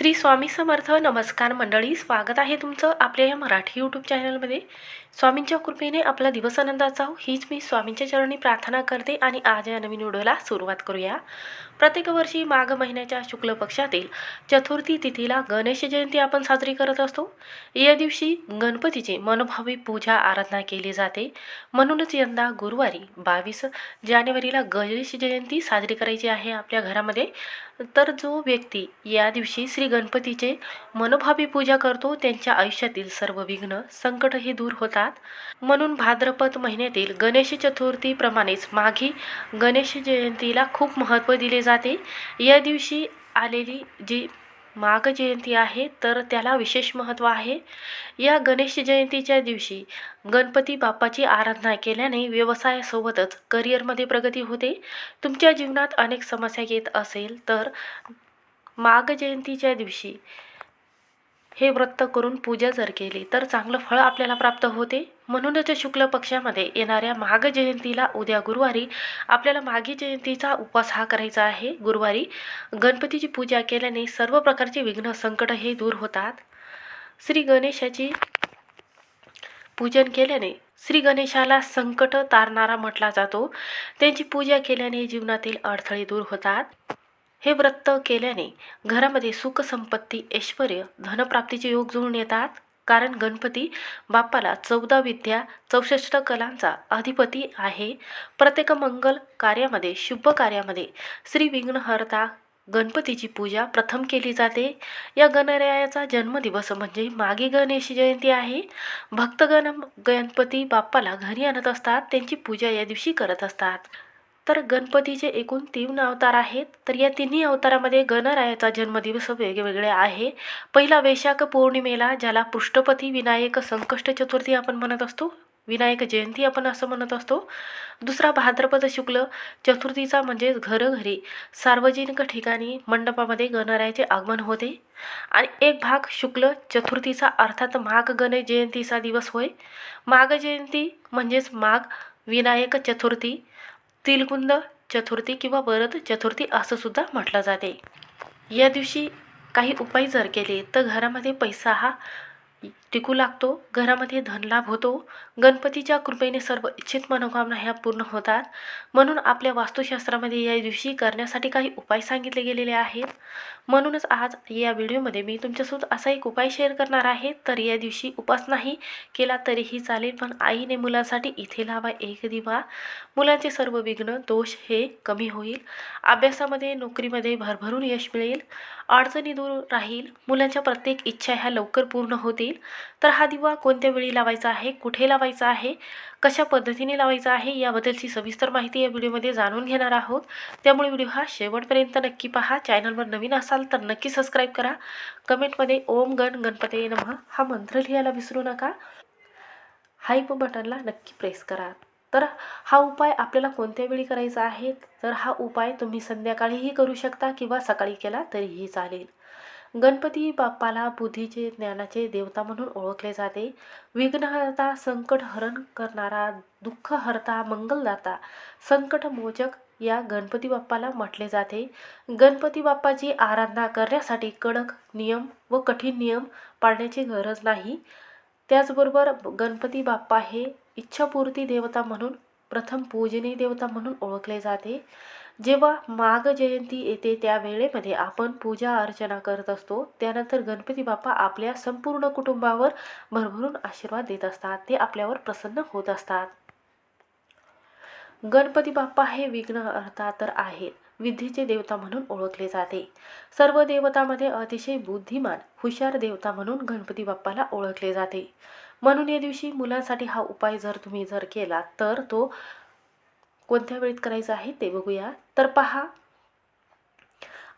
श्री स्वामी समर्थ नमस्कार मंडळी स्वागत आहे तुमचं आपल्या या मराठी यूट्यूब चॅनलमध्ये स्वामींच्या कृपेने आपला दिवस आनंदाचा हो हीच मी स्वामींच्या चरणी प्रार्थना करते आणि आज या नवीन व्हिडिओला सुरुवात करूया. प्रत्येक वर्षी माघ महिन्याच्या शुक्ल पक्षातील चतुर्थी तिथीला गणेश जयंती आपण साजरी करत असतो. या दिवशी गणपतीची मनोभावी पूजा आराधना केली जाते. म्हणूनच यंदा गुरुवारी बावीस जानेवारीला गणेश जयंती साजरी करायची आहे आपल्या घरामध्ये. तर जो व्यक्ती या दिवशी श्री गणपतीचे मनोभावी पूजा करतो त्यांच्या आयुष्यातील सर्व विघ्न संकट हे दूर होतात. म्हणून भाद्रपद महिन्यातील गणेश चतुर्थीप्रमाणेच माघी गणेश जयंतीला खूप महत्त्व दिले जाते. या दिवशी आलेली जी माघ जयंती आहे तर त्याला विशेष महत्त्व आहे. या गणेश जयंतीच्या दिवशी गणपती बाप्पाची आराधना केल्याने व्यवसायासोबतच करिअरमध्ये प्रगती होते. तुमच्या जीवनात अनेक समस्या येत असेल तर माघ जयंतीच्या दिवशी हे व्रत करून पूजा जर केली तर चांगलं फळ आपल्याला प्राप्त होते. म्हणूनच शुक्ल पक्षामध्ये येणाऱ्या माघ जयंतीला उद्या गुरुवारी आपल्याला माघी जयंतीचा उपवास हा करायचा आहे. गुरुवारी गणपतीची पूजा केल्याने सर्व प्रकारचे विघ्न संकट हे दूर होतात. श्री गणेशाची पूजन केल्याने श्री गणेशाला संकट तारणारा म्हटला जातो. त्यांची पूजा केल्याने जीवनातील अडथळे दूर होतात. हे व्रत केल्याने घरामध्ये सुखसंपत्ती ऐश्वर धनप्राप्तीचे योग जुळून येतात. कारण गणपती बाप्पाला चौदा विद्या चौसष्ट कलांचा अधिपती आहे. प्रत्येक मंगल कार्यामध्ये शुभ कार्यामध्ये श्री विघ्नहर्ता गणपतीची पूजा प्रथम केली जाते. या गणरायाचा जन्मदिवस म्हणजे मागे गणेश जयंती आहे. भक्तगण गणपती बाप्पाला घरी आणत असतात. त्यांची पूजा या दिवशी करत असतात. तर गणपतीचे एकूण तीन अवतार आहेत तर या तिन्ही अवतारामध्ये गणरायाचा जन्मदिवस वेगवेगळे आहे. पहिला वैशाख पौर्णिमेला ज्याला पृष्ठपती विनायक संकष्ट चतुर्थी आपण म्हणत असतो विनायक जयंती आपण असं म्हणत असतो. दुसरा भाद्रपद शुक्ल चतुर्थीचा म्हणजेच घरोघरी सार्वजनिक ठिकाणी मंडपामध्ये गणरायाचे आगमन होते. आणि एक भाग शुक्ल चतुर्थीचा अर्थात माघ गणेश जयंतीचा दिवस होय. माघ जयंती म्हणजेच माघ विनायक चतुर्थी तिलकुंद चतुर्थी किंवा वरद चतुर्थी असं सुद्धा म्हटलं जाते. या दिवशी काही उपाय जर केले तर घरामध्ये पैसा हा टिकू लागतो घरामध्ये धनलाभ होतो. गणपतीच्या कृपेने सर्व इच्छित मनोकामना ह्या पूर्ण होतात. म्हणून आपल्या वास्तुशास्त्रामध्ये या दिवशी करण्यासाठी काही उपाय सांगितले गेलेले आहेत. म्हणूनच आज या व्हिडिओमध्ये मी तुमच्यासोबत असा एक उपाय शेअर करणार आहे. तर या दिवशी उपास नाही केला तरीही चालेल पण आईने मुलांसाठी इथे लावा एक दिवा. मुलांचे सर्व विघ्न दोष हे कमी होईल. अभ्यासामध्ये नोकरीमध्ये भरभरून यश मिळेल. अडचणी दूर राहील. मुलांच्या प्रत्येक इच्छा ह्या लवकर पूर्ण होतील. तर हा दिवा कोणत्या वेळी लावायचा आहे? कुठे लावायचा आहे? कशा पद्धतीने लावायचा आहे? याबद्दलची सविस्तर माहिती या व्हिडिओमध्ये जाणून घेणार आहोत. त्यामुळे व्हिडिओ हा शेवटपर्यंत नक्की पहा. चॅनलवर नवीन असाल तर नक्की सबस्क्राईब करा. कमेंटमध्ये ओम गण गणपती नमः हा मंत्र लिहायला विसरू नका. हाईप बटनला नक्की प्रेस करा. तर हा उपाय आपल्याला कोणत्या वेळी करायचा आहे? तर हा उपाय तुम्ही संध्याकाळीही करू शकता किंवा सकाळी केला तरीही चालेल. गणपती बाप्पाला बुद्धीचे ज्ञानाचे देवता म्हणून ओळखले जाते. विघ्नहर्ता संकट हरण करणारा दुःख हरता मंगलदाता संकट मोचक या गणपती बाप्पाला म्हटले जाते. गणपती बाप्पाची आराधना करण्यासाठी कडक नियम व कठीण नियम पाळण्याची गरज नाही. त्याचबरोबर गणपती बाप्पा हे इच्छापूर्ती देवता म्हणून प्रथम पूजनीय देवता म्हणून ओळखले जाते. जेव्हा माघ जयंती येते त्या वेळेमध्ये आपण पूजा अर्चना करत असतो. त्यानंतर गणपती बाप्पा आपल्या संपूर्ण कुटुंबावर भरभरून आशीर्वाद देत असतात. ते आपल्यावर प्रसन्न होत असतात. गणपती बाप्पा हे विघ्न अर्था तर आहेत. विद्येचे देवता म्हणून ओळखले जाते. सर्व देवतामध्ये अतिशय बुद्धिमान हुशार देवता म्हणून गणपती बाप्पाला ओळखले जाते. म्हणून या दिवशी मुलांसाठी हा उपाय जर तुम्ही जर केला तर तो कोणत्या वेळेत करायचं आहे ते बघूया. तर पहा.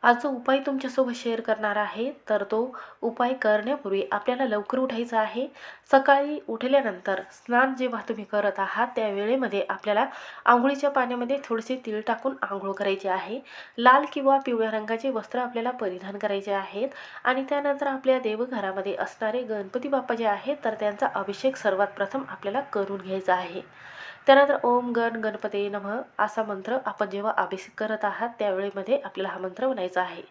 आज जो उपाय तुमच्यासोबत शेअर करणार आहे तर तो उपाय करण्यापूर्वी आपल्याला लवकर उठायचा आहे. सकाळी उठल्यानंतर स्नान जेव्हा तुम्ही करत आहात त्या वेळेमध्ये आपल्याला आंघोळीच्या पाण्यामध्ये थोडेसे तीळ टाकून आंघोळ करायची आहे. लाल किंवा पिवळ्या रंगाचे वस्त्र आपल्याला परिधान करायचे आहेत. आणि त्यानंतर आपल्या देवघरामध्ये असणारे गणपती बाप्पा जे आहेत तर त्यांचा अभिषेक सर्वात प्रथम आपल्याला करून घ्यायचा आहे. त्यानंतर ओम गण गणपती नम असा मंत्र आपण जेव्हा अभिषेक करत आहात त्यावेळेमध्ये आपल्याला हा मंत्र म्हणायचा आहे.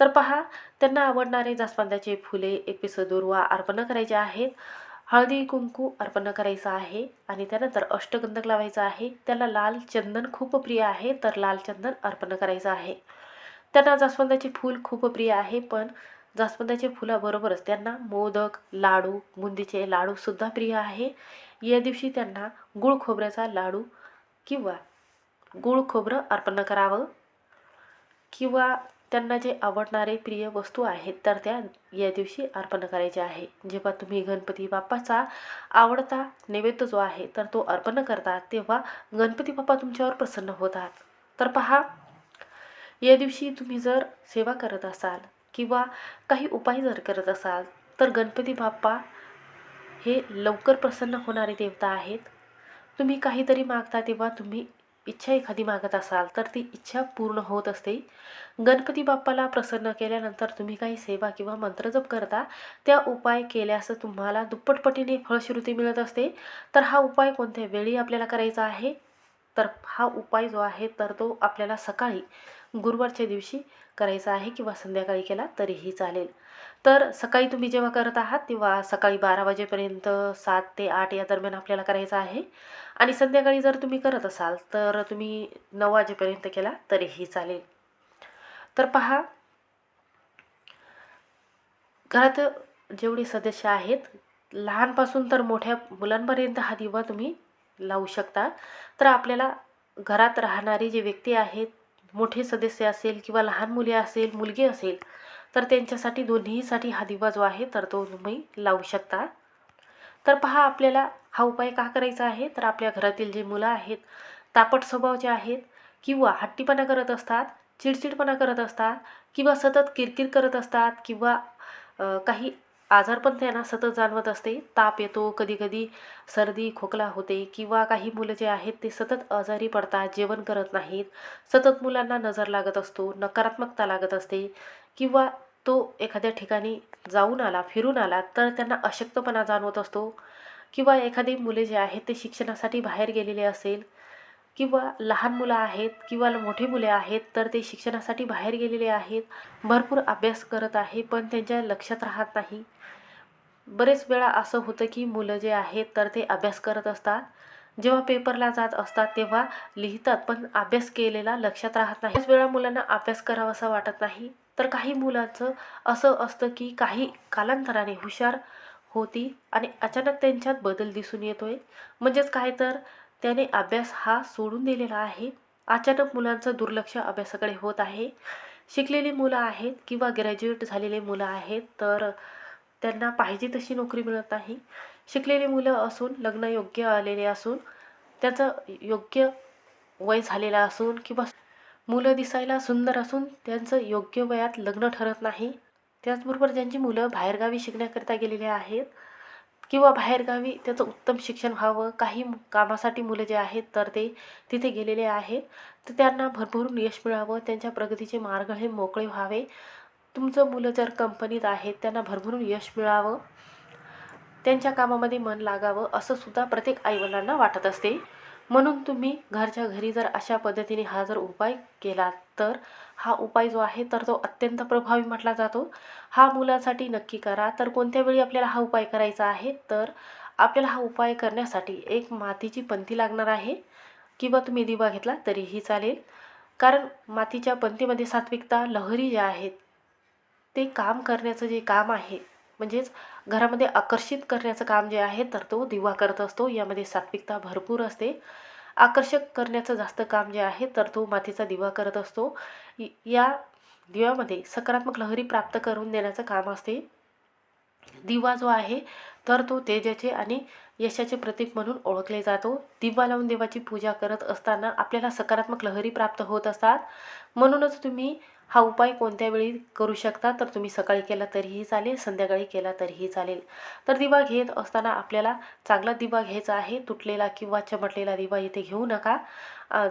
तर पहा त्यांना आवडणारे जास्वंदाचे फुले एक दुर्वा अर्पण करायचे आहेत. हळदी कुंकू अर्पण करायचं आहे आणि त्यानंतर अष्टगंधक लावायचा आहे. त्याला लाल चंदन खूप प्रिय आहे तर लाल चंदन अर्पण करायचं आहे. त्यांना जास्वंदाचे फूल खूप प्रिय आहे पण जास्वंदाच्या फुलाबरोबरच त्यांना मोदक लाडू बुंदीचे लाडूसुद्धा प्रिय आहे. या दिवशी त्यांना गुळ खोबऱ्याचा लाडू किंवा गुळ खोबरं अर्पण करावं किंवा त्यांना जे आवडणारे प्रिय वस्तू आहेत तर त्या या दिवशी अर्पण करायचे आहे. जेव्हा तुम्ही गणपती बाप्पाचा आवडता नैवेद्य जो आहे तर तो अर्पण करता तेव्हा गणपती बाप्पा तुमच्यावर प्रसन्न होतात. तर पहा या दिवशी तुम्ही जर सेवा करत असाल किंवा काही उपाय जर करत असाल तर गणपती बाप्पा हे लवकर प्रसन्न होणारे देवता आहेत. तुम्ही काहीतरी मागता तेव्हा तुम्ही इच्छा एखादी मागत असाल तर ती इच्छा पूर्ण होत असते. गणपती बाप्पाला प्रसन्न केल्यानंतर तुम्ही काही सेवा किंवा मंत्रजप करता त्या उपाय केल्यास तुम्हाला दुप्पटपटीने फळश्रुती मिळत असते. तर हा उपाय कोणत्या वेळी आपल्याला करायचा आहे? तर हा उपाय जो आहे तर तो आपल्याला सकाळी गुरुवारच्या दिवशी करायचा आहे किंवा संध्याकाळी केला तरीही चालेल. तर सकाळी तुम्ही जेव्हा करत आहात तेव्हा सकाळी बारा वाजेपर्यंत सात ते आठ या दरम्यान आपल्याला करायचं आहे. आणि संध्याकाळी जर तुम्ही करत असाल तर तुम्ही नऊ वाजेपर्यंत केला तरीही चालेल. तर पहा घरात जेवढे सदस्य आहेत लहानपासून तर मोठ्या मुलांपर्यंत हा दिवा तुम्ही लावू शकता. तर आपल्याला घरात राहणारे जे व्यक्ती आहेत मोठे सदस्य असेल किंवा लहान मुले असेल मुलगी असेल तर त्यांच्यासाठी दोन्हीसाठी हा दिवा जो आहे तर तो तुम्ही लावू शकता. तर पहा आपल्याला हा उपाय का करायचा आहे? तर आपल्या घरातील जे मुलं आहेत तापट स्वभावचे आहेत किंवा हट्टीपणा करत असतात चिडचिडपणा करत असतात किंवा सतत किरकिर करत असतात किंवा काही आजार पण त्यांना सतत जाणवत असते. ताप येतो कधीकधी सर्दी खोकला होते किंवा काही मुलं जे आहेत ते सतत आजारी पडतात जेवण करत नाहीत सतत मुलांना नजर लागत असतो नकारात्मकता लागत असते किंवा तो एखाद्या ठिकाणी जाऊन आला फिरून आला तर त्यांना अशक्तपणा जाणवत असतो. किंवा एखादी मुले जे आहेत ते शिक्षणासाठी बाहेर गेलेले असेल. किंवा लहान मुलं आहेत किंवा मोठे मुले आहेत तर ते शिक्षणासाठी बाहेर गेलेले आहेत. भरपूर अभ्यास करत आहे पण त्यांच्या लक्षात राहत नाही. बरेच वेळा असं होतं की मुलं जे आहेत तर ते अभ्यास करत असतात. जेव्हा पेपरला जात असतात तेव्हा लिहितात पण अभ्यास केलेला लक्षात राहत नाही. बऱ्याच वेळा मुलांना अभ्यास करावासा वाटत नाही. तर काही मुलांचं असं असतं की काही कालांतराने हुशार होती आणि अचानक त्यांच्यात बदल दिसून येतोय. म्हणजेच काय तर त्याने अभ्यास हा सोडून दिलेला आहे. अचानक मुलांचं दुर्लक्ष अभ्यासाकडे होत आहे. शिकलेली मुलं आहेत किंवा ग्रॅज्युएट झालेले मुलं आहेत तर त्यांना पाहिजे तशी नोकरी मिळत नाही. शिकलेली मुलं असून लग्न योग्य आलेले असून त्याचं योग्य वय झालेलं असून किंवा मुलं दिसायला सुंदर असून त्यांचं योग्य वयात लग्न ठरत नाही. त्याचबरोबर ज्यांची मुलं बाहेरगावी शिकण्याकरिता गेलेली आहेत किंवा बाहेरगावी त्याचं उत्तम शिक्षण व्हावं काही कामासाठी मुलं जे आहेत तर ते तिथे गेलेले आहेत तर त्यांना भरभरून यश मिळावं त्यांच्या प्रगतीचे मार्ग हे मोकळे व्हावे. तुमचं मुलं जर कंपनीत आहेत त्यांना भरभरून यश मिळावं त्यांच्या कामामध्ये मन लागावं असं सुद्धा प्रत्येक आईवडिलांना वाटत असते. म्हणून तुम्ही घरच्या घरी जर अशा पद्धतीने हा जर उपाय केला तर हा उपाय जो आहे तर तो अत्यंत प्रभावी म्हटला जातो. हा मुलांसाठी नक्की करा. तर कोणत्या वेळी आपल्याला हा उपाय करायचा आहे? तर आपल्याला हा उपाय करण्यासाठी एक मातीची पंथी लागणार आहे किंवा तुम्ही दिवा घेतला तरीही चालेल. कारण मातीच्या पंथीमध्ये सात्विकता लहरी ज्या आहेत ते काम करण्याचं जे काम आहे म्हणजेच घरामध्ये आकर्षित करण्याचं काम जे आहे तर तो दिवा करत असतो. यामध्ये सात्विकता भरपूर असते. आकर्षक करण्याचं जास्त काम जे आहे तर तो मातीचा दिवा करत असतो. या दिव्यामध्ये सकारात्मक लहरी प्राप्त करून देण्याचं काम असते. दिवा जो आहे तर तो तेजाचे आणि यशाचे प्रतीक म्हणून ओळखले जातो. दिवा लावून देवाची पूजा करत असताना आपल्याला सकारात्मक लहरी प्राप्त होत असतात. म्हणूनच तुम्ही हा उपाय कोणत्या वेळी करू शकता? तर तुम्ही सकाळी केला तरीही चालेल संध्याकाळी केला तरीही चालेल. तर दिवा घेत असताना आपल्याला चांगला दिवा घ्यायचा आहे. तुटलेला किंवा चमटलेला दिवा इथे घेऊ नका.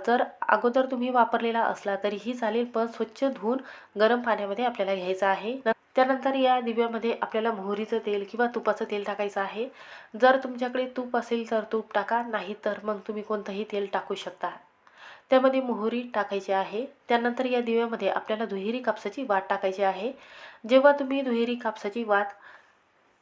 जर अगोदर तुम्ही वापरलेला असला तरीही चालेल पण स्वच्छ धुवून गरम पाण्यामध्ये आपल्याला घ्यायचा आहे. त्यानंतर या दिव्यामध्ये आपल्याला मोहरीचं तेल किंवा तुपाचं तेल टाकायचं टाकायचं आहे. जर तुमच्याकडे तूप असेल तर तूप टाका नाही तर मग तुम्ही कोणतंही तेल टाकू शकता. त्यामध्ये मोहरी टाकायची आहे. त्यानंतर या दिव्यामध्ये आपल्याला दुहेरी कापसाची वात टाकायची आहे. जेव्हा तुम्ही दुहेरी कापसाची वात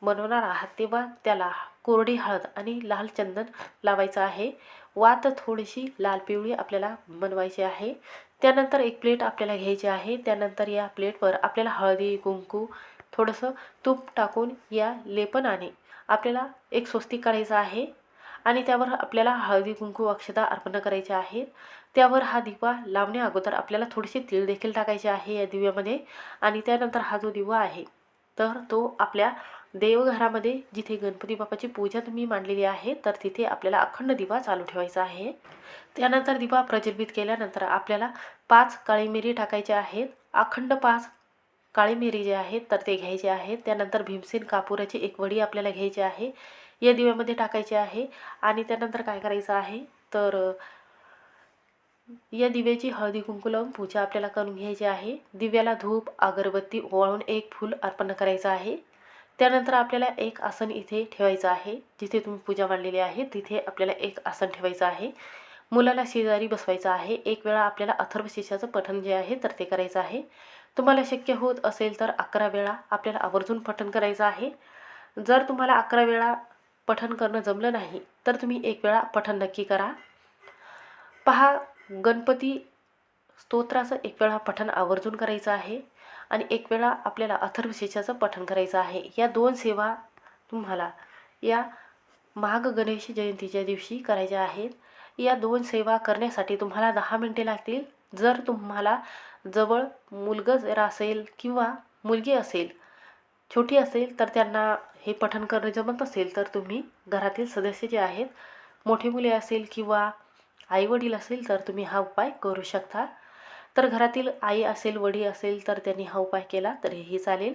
बनवणार आहात तेव्हा त्याला कोरडी हळद आणि लाल चंदन लावायचं आहे. वात थोडीशी लाल पिवळी आपल्याला बनवायची आहे. त्यानंतर एक प्लेट आपल्याला घ्यायची आहे. त्यानंतर या प्लेटवर आपल्याला हळदी कुंकू थोडंसं तूप टाकून या लेपनाने आपल्याला एक स्वस्तिक काढायचं आहे आणि त्यावर आपल्याला हळदी कुंकू अक्षता अर्पण करायचे आहेत. त्यावर हा दिवा लावण्या अगोदर आपल्याला थोडेसे तीळ देखील टाकायचे आहे या दिव्यामध्ये आणि त्यानंतर हा जो दिवा आहे तर तो आपल्या देवघरामध्ये जिथे गणपती बाप्पाची पूजा तुम्ही मांडलेली आहे तर तिथे आपल्याला अखंड दिवा चालू ठेवायचा आहे. त्यानंतर दिवा प्रज्वलित केल्यानंतर आपल्याला पाच काळी मिरी टाकायच्या आहेत. अखंड पाच काळी मिरी जे आहेत तर ते घ्यायचे आहेत त्यानंतर भीमसेन कापुराची एक वडी आपल्याला घ्यायची आहे. या दिव्यामध्ये टाकायची आहे. आणि त्यानंतर काय करायचं आहे? तर या दिव्याची हळदी कुंकुलम पूजा आपल्याला करून घ्यायची आहे. दिव्याला धूप अगरबत्ती ओवाळून एक फूल अर्पण करायचं आहे. त्यानंतर आपल्याला एक आसन इथे ठेवायचं आहे. जिथे तुम्ही पूजा मांडलेली आहे तिथे आपल्याला एक आसन ठेवायचं आहे. मुलाला शेजारी बसवायचं आहे. एक वेळा आपल्याला अथर्वशीर्षाचं पठण जे आहे तर ते करायचं आहे. तुम्हाला शक्य होत असेल तर अकरा वेळा आपल्याला आवर्जून पठण करायचं आहे. जर तुम्हाला अकरा वेळा पठण करणं जमलं नाही तर तुम्ही एक वेळा पठण नक्की करा. पहा गणपती स्तोत्राचं एक वेळा पठण आवर्जून करायचं आहे आणि एक वेळा आपल्याला अथर्वशेषाचं पठण करायचं आहे. या दोन सेवा तुम्हाला या माघ गणेश जयंतीच्या दिवशी करायच्या आहेत. या दोन सेवा करण्यासाठी तुम्हाला दहा मिनटे लागतील. जर तुम्हाला जवळ मुलगं जर असेल किंवा मुलगी असेल छोटी असेल तर त्यांना हे पठण करणं जमत असेल तर तुम्ही घरातील सदस्य जे आहेत मोठे मुले असेल किंवा आईवडील असेल तर तुम्ही हा उपाय करू शकता. तर घरातील आई असेल वडील असेल तर त्यांनी हा उपाय केला तरीही चालेल.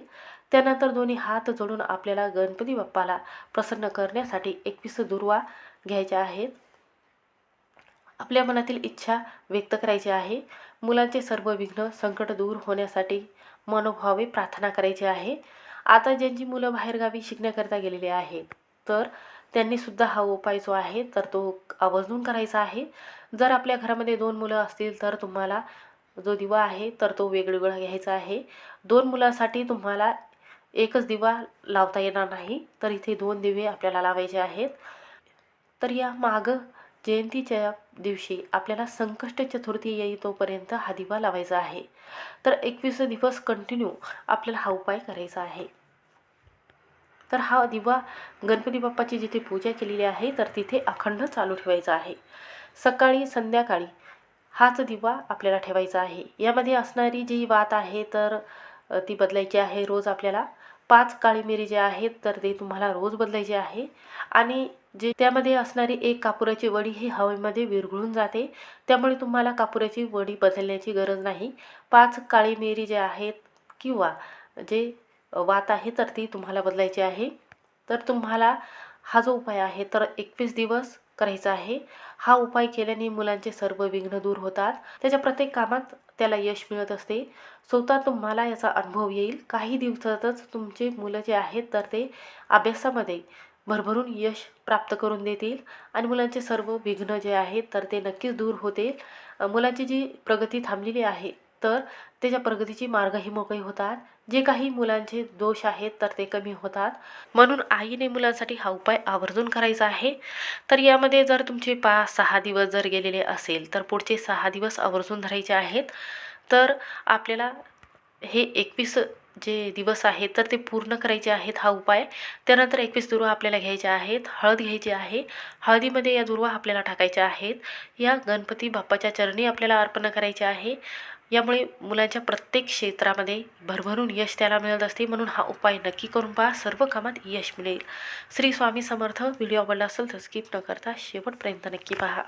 त्यानंतर दोन्ही हात जोडून आपल्याला गणपती बाप्पाला प्रसन्न करण्यासाठी एकवीस दुर्वा घ्यायच्या आहेत. आपल्या मनातील इच्छा व्यक्त करायची आहे. मुलांचे सर्व विघ्न संकट दूर होण्यासाठी मनोभावे प्रार्थना करायची आहे. आता ज्यांची मुलं बाहेरगावी शिकण्याकरिता गेलेली आहेत तर त्यांनीसुद्धा हा उपाय जो आहे तर तो आवर्जून करायचा आहे. जर आपल्या घरामध्ये दोन मुलं असतील तर तुम्हाला जो दिवा आहे तर तो वेगवेगळा घ्यायचा आहे. दोन मुलांसाठी तुम्हाला एकच दिवा लावता येणार नाही तर इथे दोन दिवे आपल्याला लावायचे आहेत. तर या मागं जयंतीच्या दिवशी आपल्याला संकष्ट चतुर्थी येईतोपर्यंत हा दिवा लावायचा आहे. तर एकवीस दिवस कंटिन्यू आपल्याला हा उपाय करायचा आहे. तर हा दिवा गणपती बाप्पाची जिथे पूजा केलेली आहे तर तिथे अखंड चालू ठेवायचा आहे. सकाळी संध्याकाळी हाच दिवा आपल्याला ठेवायचा आहे. यामध्ये असणारी जी वात आहे तर ती बदलायची आहे. रोज आपल्याला पाच काळी मिरी जे आहेत तर ते तुम्हाला रोज बदलायचे आहे. आणि जे त्यामध्ये असणारी एक कापुराची वडी ही हवेमध्ये विरघळून जाते. त्यामुळे तुम्हाला कापुराची वडी बदलण्याची गरज नाही. पाच काळी मिरी जे आहेत किंवा जे वात आहे तर ती तुम्हाला बदलायची आहे. तर तुम्हाला हा जो उपाय आहे तर एकवीस दिवस करायचा आहे. हा उपाय केल्याने मुलांचे सर्व विघ्न दूर होतात. त्याच्या प्रत्येक कामात त्याला यश मिळत असते. स्वतः तुम्हाला याचा अनुभव येईल. काही दिवसातच तुमचे मुलं जे आहेत तर ते अभ्यासामध्ये भरभरून यश प्राप्त करून देतील. आणि मुलांचे सर्व विघ्न जे आहेत तर ते नक्कीच दूर होतील. मुलांची जी प्रगती थांबलेली आहे तर त्याच्या प्रगतीची मार्गही मोकळी होतात. जे काही मुलांचे दोष आहेत तर ते कमी होतात. म्हणून आईने मुलांसाठी हा उपाय आवर्जून करायचा आहे. तर यामध्ये जर तुमचे पाच सहा दिवस जर गेलेले असेल तर पुढचे सहा दिवस आवर्जून धरायचे आहेत. तर आपल्याला हे एकवीस जे दिवस आहेत तर ते पूर्ण करायचे आहेत हा उपाय. त्यानंतर एकवीस दुर्वा आपल्याला घ्यायच्या आहेत हळद घ्यायची आहे. हळदीमध्ये या दुर्वा आपल्याला टाकायच्या आहेत. या गणपती बाप्पाच्या चरणी आपल्याला अर्पण करायचे आहे. यामुळे मुलांच्या प्रत्येक क्षेत्रामध्ये भरभरून यश त्याला मिळत असते. म्हणून हा उपाय नक्की करून पहा. सर्व कामात यश मिळेल. श्री स्वामी समर्थ. व्हिडिओ आवडला असेल तर स्किप न करता शेवटपर्यंत नक्की पहा.